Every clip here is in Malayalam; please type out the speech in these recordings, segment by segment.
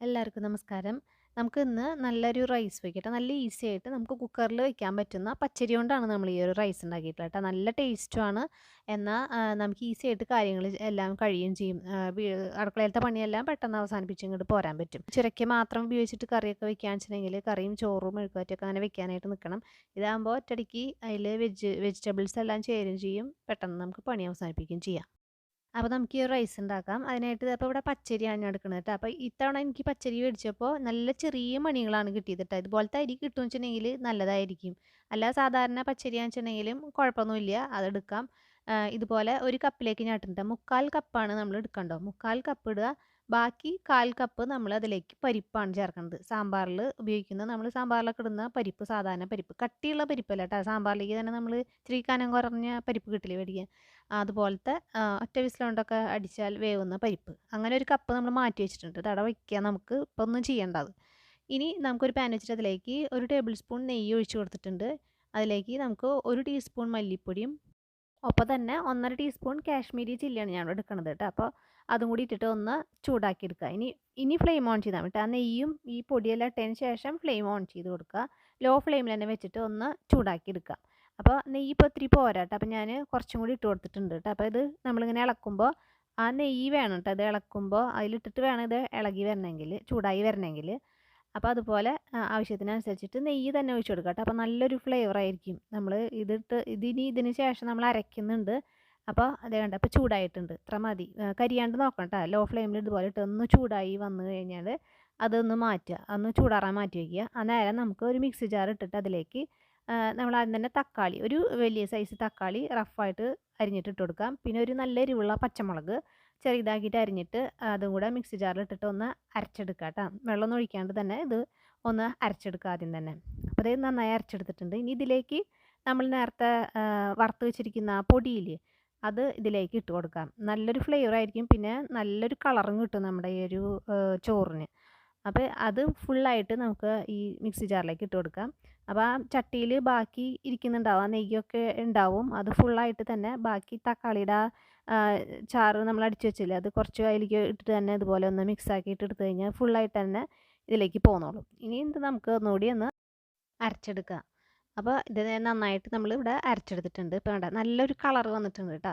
എല്ലാവർക്കും നമസ്കാരം. നമുക്ക് ഇന്ന് നല്ലൊരു റൈസ് വെക്കട്ടെ. നല്ല ഈസി ആയിട്ട് നമുക്ക് കുക്കറിൽ വെക്കാൻ പറ്റുന്ന പച്ചരി കൊണ്ടാണ് നമ്മൾ ഈ ഒരു റൈസ് ഉണ്ടാക്കിയിട്ടുള്ളത്. നല്ല ടേസ്റ്റുമാണ്. എന്നാൽ നമുക്ക് ഈസി ആയിട്ട് കാര്യങ്ങൾ എല്ലാം കഴിയുകയും ചെയ്യും. അടുക്കളയിലത്തെ പണിയെല്ലാം പെട്ടെന്ന് അവസാനിപ്പിച്ച് ഇങ്ങോട്ട് പോരാൻ പറ്റും. ചുരയ്ക്ക് മാത്രം ഉപയോഗിച്ചിട്ട് കറിയൊക്കെ വെക്കാൻ വെച്ചിട്ടുണ്ടെങ്കിൽ കറിയും ചോറും മെഴുക്കുവരട്ടിയൊക്കെ അങ്ങനെ വെക്കാനായിട്ട് നിൽക്കണം. ഇതാകുമ്പോൾ ഒറ്റടിക്ക് അതിൽ വെജ് വെജിറ്റബിൾസ് എല്ലാം ചേരുകയും ചെയ്യും. പെട്ടെന്ന് നമുക്ക് പണി അവസാനിപ്പിക്കുകയും ചെയ്യാം. അപ്പോൾ നമുക്ക് ഈ റൈസ് ഉണ്ടാക്കാം. അതിനായിട്ട് അപ്പോൾ ഇവിടെ പച്ചരിയാണ് എടുക്കുന്നത് കേട്ടോ. അപ്പോൾ ഇത്തവണ എനിക്ക് പച്ചരി മേടിച്ചപ്പോൾ നല്ല ചെറിയ മണികളാണ് കിട്ടിയത് കേട്ടോ. ഇതുപോലത്തെ അരി കിട്ടുമെന്ന് വെച്ചിട്ടുണ്ടെങ്കിൽ നല്ലതായിരിക്കും. അല്ല സാധാരണ പച്ചരിയാണെന്ന് വെച്ചിട്ടുണ്ടെങ്കിലും കുഴപ്പമൊന്നുമില്ല. അതെടുക്കാം. ഇതുപോലെ ഒരു കപ്പിലേക്ക് ഞാൻ ഇട്ടിട്ടുണ്ട്. 3/4 കപ്പാണ് നമ്മൾ എടുക്കേണ്ടത്. 3/4 കപ്പ് ഇടുക. ബാക്കി 1/4 കപ്പ് നമ്മൾ അതിലേക്ക് പരിപ്പാണ് ചേർക്കുന്നത്. സാമ്പാറിൽ ഉപയോഗിക്കുന്ന നമ്മൾ സാമ്പാറിലൊക്കെ ഇടുന്ന പരിപ്പ് സാധാരണ പരിപ്പ്. കട്ടിയുള്ള പരിപ്പല്ല കേട്ടോ. സാമ്പാറിലേക്ക് തന്നെ നമ്മൾ ഇച്ചിരി കനം കുറഞ്ഞ പരിപ്പ് കിട്ടില്ലേ മേടിക്കാൻ. അതുപോലത്തെ ഒറ്റ വിസിലുകൊണ്ടൊക്കെ അടിച്ചാൽ വേവുന്ന പരിപ്പ്. അങ്ങനെ ഒരു കപ്പ് നമ്മൾ മാറ്റി വെച്ചിട്ടുണ്ട്. തട വയ്ക്കുക നമുക്ക്. ഇപ്പോൾ ഒന്നും ചെയ്യേണ്ടത് ഇനി നമുക്കൊരു പാൻ വെച്ചിട്ട് അതിലേക്ക് ഒരു ടേബിൾ സ്പൂൺ നെയ്യ് ഒഴിച്ചു കൊടുത്തിട്ടുണ്ട്. അതിലേക്ക് നമുക്ക് ഒരു ടീസ്പൂൺ മല്ലിപ്പൊടിയും ഒപ്പം തന്നെ 1 1/2 ടീസ്പൂൺ കാശ്മീരി ചില്ലിയാണ് ഞാൻ എടുക്കുന്നത് കേട്ടോ. അപ്പോൾ അതും കൂടി ഇട്ടിട്ട് ഒന്ന് ചൂടാക്കി എടുക്കുക. ഇനി ഇനി ഫ്ലെയിം ഓൺ ചെയ്താൽ മതി. ആ നെയ്യും ഈ പൊടിയെല്ലാം ഇട്ടതിന് ശേഷം ഫ്ലെയിം ഓൺ ചെയ്ത് കൊടുക്കുക. ലോ ഫ്ലെയിമിൽ തന്നെ വെച്ചിട്ട് ഒന്ന് ചൂടാക്കി എടുക്കുക. അപ്പോൾ നെയ്യ് ഇപ്പോൾ ഇത്തിരി പോരാട്ടെ അപ്പോൾ ഞാൻ കുറച്ചും കൂടി ഇട്ട് കൊടുത്തിട്ടുണ്ട് കേട്ടോ. അപ്പോൾ ഇത് നമ്മളിങ്ങനെ ഇളക്കുമ്പോൾ ആ നെയ്യ് വേണം കേട്ടോ. ഇത് ഇളക്കുമ്പോൾ അതിലിട്ടിട്ട് വേണം ഇത് ഇളകി വരണമെങ്കിൽ ചൂടായി വരണമെങ്കിൽ. അപ്പോൾ അതുപോലെ ആവശ്യത്തിനനുസരിച്ചിട്ട് നെയ്യ് തന്നെ ഒഴിച്ച് കൊടുക്കാം കേട്ടോ. അപ്പോൾ നല്ലൊരു ഫ്ലേവർ ആയിരിക്കും. നമ്മൾ ഇതിട്ട് ഇതിനി ഇതിന് ശേഷം നമ്മൾ അരയ്ക്കുന്നുണ്ട്. അപ്പോൾ അതേ കണ്ടോ അപ്പോൾ ചൂടായിട്ടുണ്ട്. ഇത്ര മതി. കരിയാണ്ട് നോക്കണം കേട്ടോ. ലോ ഫ്ലെയിമിൽ ഇതുപോലെ ഇട്ട് ഒന്ന് ചൂടായി വന്നു കഴിഞ്ഞാൽ അതൊന്ന് മാറ്റുക. ഒന്ന് ചൂടാറാൻ മാറ്റി വയ്ക്കുക. അന്നേരം നമുക്ക് ഒരു മിക്സി ജാർ ഇട്ടിട്ട് അതിലേക്ക് നമ്മൾ ആദ്യം തന്നെ തക്കാളി ഒരു വലിയ സൈസ് തക്കാളി റഫായിട്ട് അരിഞ്ഞിട്ട് ഇട്ട് കൊടുക്കാം. പിന്നെ ഒരു നല്ല എരിവുള്ള പച്ചമുളക് ചെറുതാക്കിയിട്ട് അരിഞ്ഞിട്ട് അതും കൂടെ മിക്സി ജാറിൽ ഇട്ടിട്ട് ഒന്ന് അരച്ചെടുക്കുക കേട്ടോ. വെള്ളമൊന്നും ഒഴിക്കാണ്ട് തന്നെ ഇത് ഒന്ന് അരച്ചെടുക്കുക ആദ്യം തന്നെ. അപ്പോൾ ഇത് നന്നായി അരച്ചെടുത്തിട്ടുണ്ട്. ഇനി ഇതിലേക്ക് നമ്മൾ നേരത്തെ വറുത്ത് വെച്ചിരിക്കുന്ന ആ പൊടിയില്ലേ അത് ഇതിലേക്ക് ഇട്ട് കൊടുക്കാം. നല്ലൊരു ഫ്ലേവർ ആയിരിക്കും. പിന്നെ നല്ലൊരു കളറും കിട്ടും നമ്മുടെ ഈ ഒരു ചോറിന്. അപ്പോൾ അത് ഫുള്ളായിട്ട് നമുക്ക് ഈ മിക്സി ജാറിലേക്ക് ഇട്ട് കൊടുക്കാം. അപ്പോൾ ആ ചട്ടിയിൽ ബാക്കി ഇരിക്കുന്നുണ്ടാവും. ആ നെയ്യൊക്കെ ഉണ്ടാവും. അത് ഫുള്ളായിട്ട് തന്നെ ബാക്കി തക്കാളിയുടെ ചാറ് നമ്മൾ അടിച്ചു വെച്ചില്ലേ അത് കുറച്ച് അതിലേക്ക് ഇട്ടിട്ട് തന്നെ ഇതുപോലെ ഒന്ന് മിക്സ് ആക്കിയിട്ട് എടുത്ത് കഴിഞ്ഞാൽ ഫുള്ളായിട്ട് തന്നെ ഇതിലേക്ക് പോന്നോളും. ഇനി ഇത് നമുക്ക് ഒന്നുകൂടി ഒന്ന് അരച്ചെടുക്കുക. അപ്പോൾ ഇത് നന്നായിട്ട് നമ്മൾ ഇവിടെ അരച്ചെടുത്തിട്ടുണ്ട്. ഇപ്പോൾ വേണ്ട നല്ലൊരു കളർ വന്നിട്ടുണ്ട് കേട്ടോ.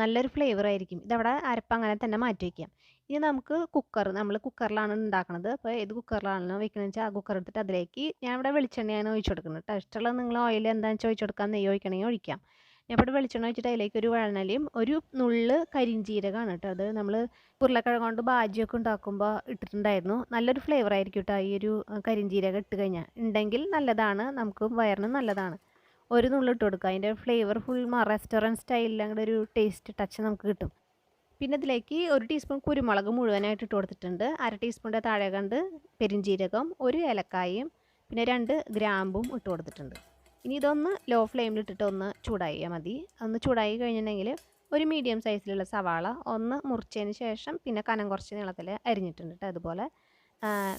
നല്ലൊരു ഫ്ലേവർ ആയിരിക്കും. ഇതവിടെ അരപ്പ് അങ്ങനെ തന്നെ മാറ്റി വയ്ക്കാം. ഇനി നമുക്ക് കുക്കർ നമ്മൾ കുക്കറിലാണ് ഉണ്ടാക്കുന്നത്. അപ്പോൾ ഏത് കുക്കറിലാണല്ലോ വെക്കണമെന്ന് വെച്ചാൽ ആ കുക്കർ എടുത്തിട്ട് അതിലേക്ക് ഞാൻ ഇവിടെ വെളിച്ചെണ്ണയാണ് ഒഴിച്ചു കൊടുക്കുന്നത് കേട്ടോ. ഇഷ്ടമുള്ളത് നിങ്ങൾ ഓയിൽ എന്താണെന്ന് വെച്ചാൽ ഒഴിച്ചു കൊടുക്കാം. നെയ്യ് ഒഴിക്കണമെങ്കിൽ ഒഴിക്കാം. ഇവിടെ വെളിച്ചെണ്ണ വെച്ചിട്ട് അതിലേക്ക് ഒരു വഴനലയും ഒരു നുള്ള് കരിഞ്ചീരകമാണ് കേട്ടോ. അത് നമ്മൾ ഉരുളക്കിഴങ്ങ് കൊണ്ട് ബാജിയൊക്കെ ഉണ്ടാക്കുമ്പോൾ ഇട്ടിട്ടുണ്ടായിരുന്നു. നല്ലൊരു ഫ്ലേവർ ആയിരിക്കും കേട്ടോ ഈ ഒരു കരിഞ്ജീരകം ഇട്ട് കഴിഞ്ഞാൽ. ഉണ്ടെങ്കിൽ നല്ലതാണ്. നമുക്ക് വയറിന് നല്ലതാണ്. ഒരു നുള്ള് ഇട്ട് കൊടുക്കുക. അതിന്റെ ഫ്ലേവർ ഫുൾ റെസ്റ്റോറന്റ് സ്റ്റൈലിൽ അങ്ങോട്ട് ഒരു ടേസ്റ്റ് ടച്ച് നമുക്ക് കിട്ടും. പിന്നെ ഇതിലേക്ക് ഒരു ടീസ്പൂൺ കുരുമുളക് മുഴുവനായിട്ട് ഇട്ട് കൊടുത്തിട്ടുണ്ട്. അര ടീസ്പൂണിന്റെ താഴെ കണ്ട് പെരിഞ്ചീരകം ഒരു ഏലക്കായും പിന്നെ രണ്ട് ഗ്രാമ്പും ഇട്ട് കൊടുത്തിട്ടുണ്ട്. ഇനി ഇതൊന്ന് ലോ ഫ്ലെയിമിൽ ഇട്ടിട്ട് ഒന്ന് ചൂടായാൽ മതി. ഒന്ന് ചൂടായി കഴിഞ്ഞിട്ടുണ്ടെങ്കിൽ ഒരു മീഡിയം സൈസിലുള്ള സവാള ഒന്ന് മുറിച്ചതിന് ശേഷം പിന്നെ കനം കുറച്ച് നീളത്തിൽ അരിഞ്ഞിട്ടുണ്ട് കേട്ടോ. അതുപോലെ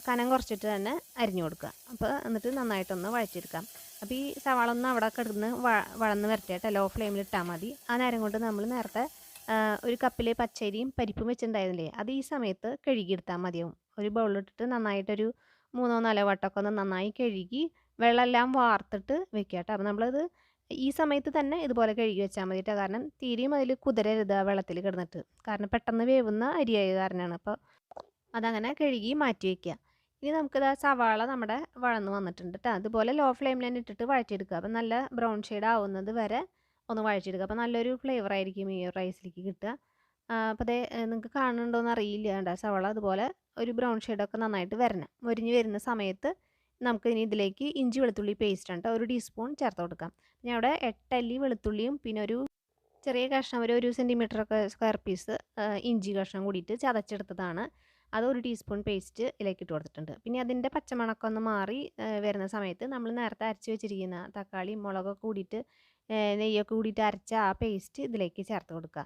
കനം കുറച്ചിട്ട് തന്നെ അരിഞ്ഞു കൊടുക്കുക. അപ്പോൾ എന്നിട്ട് നന്നായിട്ടൊന്ന് വഴച്ചെടുക്കാം അപ്പോൾ ഈ സവാള ഒന്ന് അവിടെ കിടന്ന് വ വഴന്ന് വരട്ടെ ലോ ഫ്ലെയിമിൽ ഇട്ടാൽ മതി. ആ നേരം കൊണ്ട് നമ്മൾ നേരത്തെ ഒരു കപ്പിൽ പച്ചരിയും പരിപ്പും വെച്ചിട്ടുണ്ടായിരുന്നില്ലേ അത് ഈ സമയത്ത് കഴുകിയെടുത്താൽ മതിയാവും. ഒരു ബൗളിലിട്ടിട്ട് നന്നായിട്ടൊരു മൂന്നോ നാലോ വട്ടമൊക്കെ ഒന്ന് നന്നായി കഴുകി വെള്ളമെല്ലാം വാർത്തിട്ട് വെക്കുക കേട്ടോ. അപ്പോൾ നമ്മളത് ഈ സമയത്ത് തന്നെ ഇതുപോലെ കഴുകി വെച്ചാൽ മതി കേട്ടോ. കാരണം തീരെയും അതിൽ കുതിരരുത് ആ വെള്ളത്തിൽ കിടന്നിട്ട്. കാരണം പെട്ടെന്ന് വേവുന്ന അരിയായ കാരണമാണ്. അപ്പോൾ അതങ്ങനെ കഴുകി മാറ്റി വയ്ക്കുക. ഇനി നമുക്കിതാ സവാള നമ്മുടെ വഴന്ന് വന്നിട്ടുണ്ട് കേട്ടോ. അതുപോലെ ലോ ഫ്ലെയിമിൽ തന്നെ ഇട്ടിട്ട് വഴറ്റിയെടുക്കുക. അപ്പം നല്ല ബ്രൗൺ ഷെയ്ഡ് ആവുന്നത് വരെ ഒന്ന് വഴറ്റിയെടുക്കുക. അപ്പോൾ നല്ലൊരു ഫ്ലേവർ ആയിരിക്കും ഈ റൈസിലേക്ക് കിട്ടുക. അപ്പം അപ്പോൾ ദേ നിങ്ങൾക്ക് കാണുന്നുണ്ടോ എന്ന് അറിയില്ല. സവാള അതുപോലെ ഒരു ബ്രൗൺ ഷെയ്ഡൊക്കെ നന്നായിട്ട് വരണം. മുരിഞ്ഞ് വരുന്ന സമയത്ത് നമുക്ക് ഇനി ഇതിലേക്ക് ഇഞ്ചി വെളുത്തുള്ളി പേസ്റ്റ് ആണ് ഒരു ടീസ്പൂൺ ചേർത്ത് കൊടുക്കാം. ഞാൻ ഇവിടെ 8 അല്ലി വെളുത്തുള്ളിയും പിന്നെ ഒരു ചെറിയ കഷ്ണം ഒരു ഒരു സെന്റിമീറ്റർ ഒക്കെ സ്ക്വയർ പീസ് ഇഞ്ചി കഷ്ണം കൂടിയിട്ട് ചതച്ചെടുത്തതാണ്. അത് ഒരു ടീസ്പൂൺ പേസ്റ്റ് ഇതിലേക്ക് ഇട്ട് കൊടുത്തിട്ടുണ്ട്. പിന്നെ അതിന്റെ പച്ചമണക്കൊന്ന് മാറി വരുന്ന സമയത്ത് നമ്മൾ നേരത്തെ അരച്ച് വെച്ചിരിക്കുന്ന തക്കാളി മുളകൊക്കെ കൂടിയിട്ട് നെയ്യൊക്കെ കൂടിയിട്ട് അരച്ച ആ പേസ്റ്റ് ഇതിലേക്ക് ചേർത്ത് കൊടുക്കുക.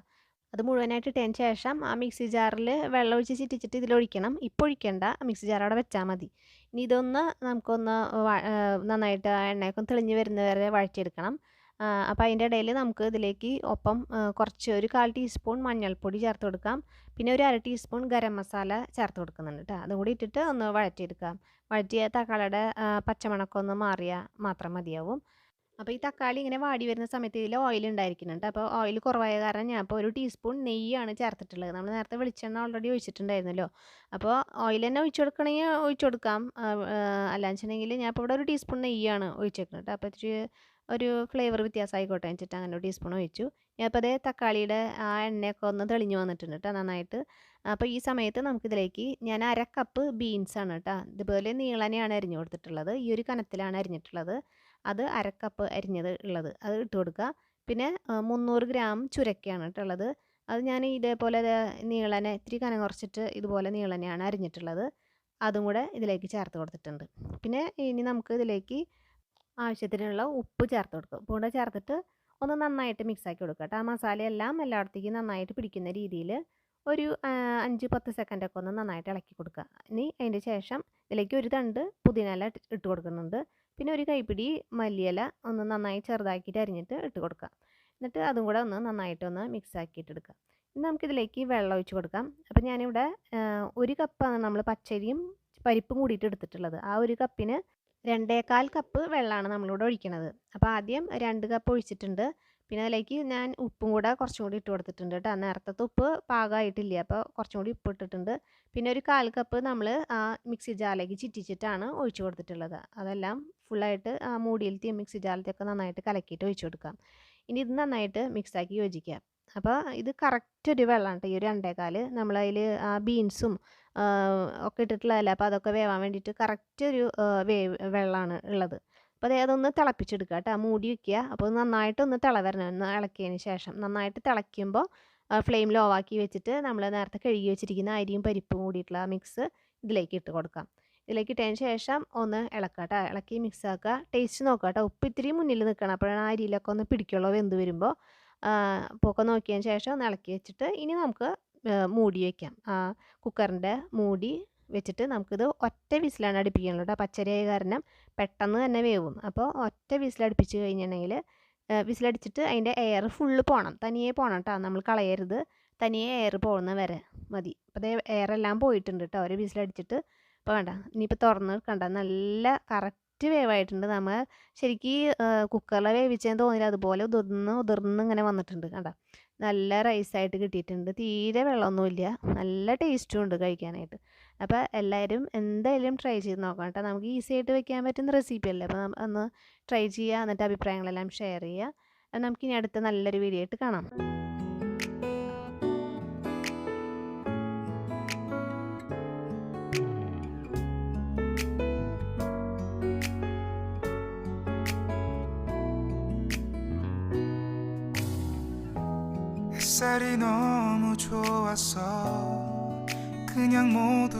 അത് മുഴുവനായിട്ട് ഇട്ടതിന് ശേഷം ആ മിക്സി ജാറിൽ വെള്ളം ഒഴിച്ച് ചിറ്റിച്ചിട്ട് ഇതിലൊഴിക്കണം. ഇപ്പോൾ ഒഴിക്കേണ്ട മിക്സി ജാർ അവിടെ വെച്ചാൽ മതി. ഇനി ഇതൊന്ന് നമുക്കൊന്ന് നന്നായിട്ട് ആ എണ്ണയൊക്കെ തെളിഞ്ഞ് വരുന്നത് വരെ വഴറ്റിയെടുക്കണം. അപ്പോൾ അതിന്റെ ഇടയിൽ നമുക്ക് ഇതിലേക്ക് ഒപ്പം കുറച്ച് ഒരു കാൽ ടീസ്പൂൺ മഞ്ഞൾപ്പൊടി ചേർത്ത് കൊടുക്കാം. പിന്നെ ഒരു അര ടീസ്പൂൺ ഗരം മസാല ചേർത്ത് കൊടുക്കുന്നുണ്ട് കേട്ടോ അതും കൂടി ഇട്ടിട്ട് ഒന്ന് വഴറ്റിയെടുക്കാം. വഴറ്റിയ തക്കാളിയുടെ ഒന്ന് മാറിയാൽ മാത്രം മതിയാവും. അപ്പോൾ ഈ തക്കാളി ഇങ്ങനെ വാടി വരുന്ന സമയത്ത് ഇതിൽ ഓയിൽ ഉണ്ടായിരിക്കുന്നുണ്ട് അപ്പോൾ ഓയിൽ കുറവായ കാരണം ഞാൻ അപ്പോൾ ഒരു ടീസ്പൂൺ നെയ്യാണ് ചേർത്തിട്ടുള്ളത്. നമ്മൾ നേരത്തെ വെളിച്ചെണ്ണ ഓൾറെഡി ഒഴിച്ചിട്ടുണ്ടായിരുന്നല്ലോ. അപ്പോൾ ഓയിൽ തന്നെ ഒഴിച്ചു കൊടുക്കണമെങ്കിൽ ഒഴിച്ചു കൊടുക്കാം. അല്ലാന്ന് വെച്ചിട്ടുണ്ടെങ്കിൽ ഞാൻ ഇപ്പോൾ ഇവിടെ ഒരു ടീസ്പൂൺ നെയ്യാണ് ഒഴിച്ചേക്കുന്നത് അപ്പോൾ ഇച്ചിരി ഒരു ഫ്ലേവർ വ്യത്യാസമായിക്കോട്ടെ. വെച്ചിട്ട് അങ്ങനെ ഒരു ടീസ്പൂൺ ഒഴിച്ചു. ഞാൻ അപ്പോൾ അതേ തക്കാളിയുടെ ആ എണ്ണയൊക്കെ ഒന്ന് തെളിഞ്ഞു വന്നിട്ടുണ്ട് കേട്ടോ നന്നായിട്ട്. അപ്പോൾ ഈ സമയത്ത് നമുക്കിതിലേക്ക് ഞാൻ അര കപ്പ് ബീൻസാണ് കേട്ടോ ഇതുപോലെ നീളനെയാണ് അരിഞ്ഞു കൊടുത്തിട്ടുള്ളത്. ഈ ഒരു കനത്തിലാണ് അരിഞ്ഞിട്ടുള്ളത്. അത് അരക്കപ്പ് കപ്പ് അരിഞ്ഞത് ഉള്ളത് അത് ഇട്ട് കൊടുക്കുക. പിന്നെ മുന്നൂറ് ഗ്രാം ചുരക്കയാണ് കേട്ടോ ഉള്ളത്. അത് ഞാൻ ഇതേപോലെ നീളനെ ഇത്തിരി കനം കുറച്ചിട്ട് ഇതുപോലെ നീളനെയാണ് അരിഞ്ഞിട്ടുള്ളത്. അതും കൂടെ ഇതിലേക്ക് ചേർത്ത് കൊടുത്തിട്ടുണ്ട്. പിന്നെ ഇനി നമുക്ക് ഇതിലേക്ക് ആവശ്യത്തിനുള്ള ഉപ്പ് ചേർത്ത് കൊടുക്കും. ഉപ്പ് കൂടെ ചേർത്തിട്ട് ഒന്ന് നന്നായിട്ട് മിക്സാക്കി കൊടുക്കുക കേട്ടോ. ആ മസാലയെല്ലാം എല്ലായിടത്തേക്കും നന്നായിട്ട് പിടിക്കുന്ന രീതിയിൽ ഒരു അഞ്ച് പത്ത് സെക്കൻഡൊക്കെ ഒന്ന് നന്നായിട്ട് ഇളക്കി കൊടുക്കുക. ഇനി അതിന്റെ ശേഷം ഇതിലേക്ക് ഒരു തണ്ട് പുതിന ഇട്ട് കൊടുക്കുന്നുണ്ട്. പിന്നെ ഒരു കൈപ്പിടി മല്ലിയില ഒന്ന് നന്നായി ചെറുതാക്കിയിട്ട് അരിഞ്ഞിട്ട് ഇട്ട് കൊടുക്കുക. എന്നിട്ട് അതും കൂടെ ഒന്ന് നന്നായിട്ട് ഒന്ന് മിക്സ് ആക്കിയിട്ട് എടുക്കുക. ഇനി നമുക്കിതിലേക്ക് വെള്ളം ഒഴിച്ച് കൊടുക്കാം. അപ്പം ഞാനിവിടെ ഒരു കപ്പാണ് നമ്മൾ പച്ചരിയും പരിപ്പും കൂടിയിട്ട് എടുത്തിട്ടുള്ളത്. ആ ഒരു കപ്പിന് രണ്ടേകാൽ കപ്പ് വെള്ളമാണ് നമ്മളിവിടെ ഒഴിക്കണത്. അപ്പോൾ ആദ്യം രണ്ട് കപ്പ് ഒഴിച്ചിട്ടുണ്ട്. പിന്നെ അതിലേക്ക് ഞാൻ ഉപ്പും കൂടെ കുറച്ചും കൂടി ഇട്ട് കൊടുത്തിട്ടുണ്ട് കേട്ടോ. നേരത്തെ ഉപ്പ് പാകമായിട്ടില്ല. അപ്പോൾ കുറച്ചും കൂടി ഉപ്പ് ഇട്ടിട്ടുണ്ട്. പിന്നെ ഒരു കാൽ കപ്പ് നമ്മൾ ആ മിക്സി ജാറിലേക്ക് ചിറ്റിച്ചിട്ടാണ് ഒഴിച്ചു കൊടുത്തിട്ടുള്ളത്. അതെല്ലാം ഫുള്ളായിട്ട് ആ മൂടിയിലത്തെയും മിക്സി ജാലത്തെയൊക്കെ നന്നായിട്ട് കലക്കിയിട്ട് ഒഴിച്ചു കൊടുക്കാം ഇനി ഇത് നന്നായിട്ട് മിക്സാക്കി യോജിക്കാം അപ്പോൾ ഇത് കറക്റ്റ് ഒരു വെള്ളം കേട്ടോ ഈ ഒരു രണ്ടേകാൽ. നമ്മളതിൽ ആ ബീൻസും ഒക്കെ ഇട്ടിട്ടുള്ളതല്ല? അപ്പോൾ അതൊക്കെ വേവാൻ വേണ്ടിയിട്ട് കറക്റ്റ് ഒരു വേവ് വെള്ളമാണ് ഉള്ളത്. അപ്പോൾ അതേ അതൊന്ന് തിളപ്പിച്ചെടുക്കുക കേട്ടോ. മൂടി വയ്ക്കുക. അപ്പോൾ നന്നായിട്ടൊന്ന് തിള വരണം ഒന്ന് ഇളക്കിയതിന് ശേഷം നന്നായിട്ട് തിളയ്ക്കുമ്പോൾ ഫ്ലെയിം ലോ ആക്കി വെച്ചിട്ട് നമ്മൾ നേരത്തെ കഴുകി വെച്ചിരിക്കുന്ന അരിയും പരിപ്പും കൂടിയിട്ടുള്ള മിക്സ് ഇതിലേക്ക് ഇട്ട് കൊടുക്കാം ഇതിലേക്ക് ഇട്ടതിന് ശേഷം ഒന്ന് ഇളക്കുക കേട്ടോ ഇളക്കി മിക്സ് ആക്കുക. ടേസ്റ്റ് നോക്കുക കേട്ടോ ഉപ്പ് ഇത്തിരി മുന്നിൽ നിൽക്കണം. അപ്പോഴാണ് അരിയിലൊക്കെ ഒന്ന് പിടിക്കുള്ളൂ. വെന്ത് വരുമ്പോൾ. പൊക്കെ നോക്കിയതിന് ശേഷം ഒന്ന് ഇളക്കി വെച്ചിട്ട് ഇനി നമുക്ക് മൂടി വയ്ക്കാം കുക്കറിന്റെ മൂടി വെച്ചിട്ട് നമുക്കിത് ഒറ്റ വിസിലാണ് അടുപ്പിക്കാനുള്ളത് കേട്ടോ. പച്ചരിയായ കാരണം പെട്ടെന്ന് തന്നെ വേവും. അപ്പോൾ ഒറ്റ വിസിലടുപ്പിച്ച് കഴിഞ്ഞിട്ടുണ്ടെങ്കിൽ വിസിലടിച്ചിട്ട് അതിന്റെ എയർ ഫുള്ള് പോകണം. തനിയെ പോകണം കേട്ടോ. നമ്മൾ കളയരുത്. തനിയെ എയർ പോകുന്ന വരെ മതി. അപ്പോൾ അതേ എയർ എല്ലാം പോയിട്ടുണ്ട് കേട്ടോ. ഒരു വിസിലടിച്ചിട്ട് ഇപ്പോൾ വേണ്ട. ഇനിയിപ്പോൾ തുറന്ന് കണ്ട നല്ല കറക്റ്റ് വേവായിട്ടുണ്ട്. നമ്മൾ ശരിക്കും കുക്കറിൽ വേവിച്ചതെന്ന് തോന്നില്ല. അതുപോലെ ഉതിർന്ന് ഉതിർന്ന് ഇങ്ങനെ വന്നിട്ടുണ്ട് കണ്ട. നല്ല റൈസായിട്ട് കിട്ടിയിട്ടുണ്ട്. തീരെ വെള്ളമൊന്നുമില്ല. നല്ല ടേസ്റ്റും ഉണ്ട് കഴിക്കാനായിട്ട്. അപ്പോൾ എല്ലാവരും എന്തായാലും ട്രൈ ചെയ്ത് നോക്കാം കേട്ടോ. നമുക്ക് ഈസി ആയിട്ട് വെക്കാൻ പറ്റുന്ന റെസിപ്പി അല്ലേ? അപ്പോൾ ഒന്ന് ട്രൈ ചെയ്യുക. എന്നിട്ട് അഭിപ്രായങ്ങളെല്ലാം ഷെയർ ചെയ്യുക. അപ്പോൾ നമുക്കിനി അടുത്ത നല്ലൊരു വീഡിയോ ആയിട്ട് കാണാം. 햇살이 너무 좋았어 그냥 모두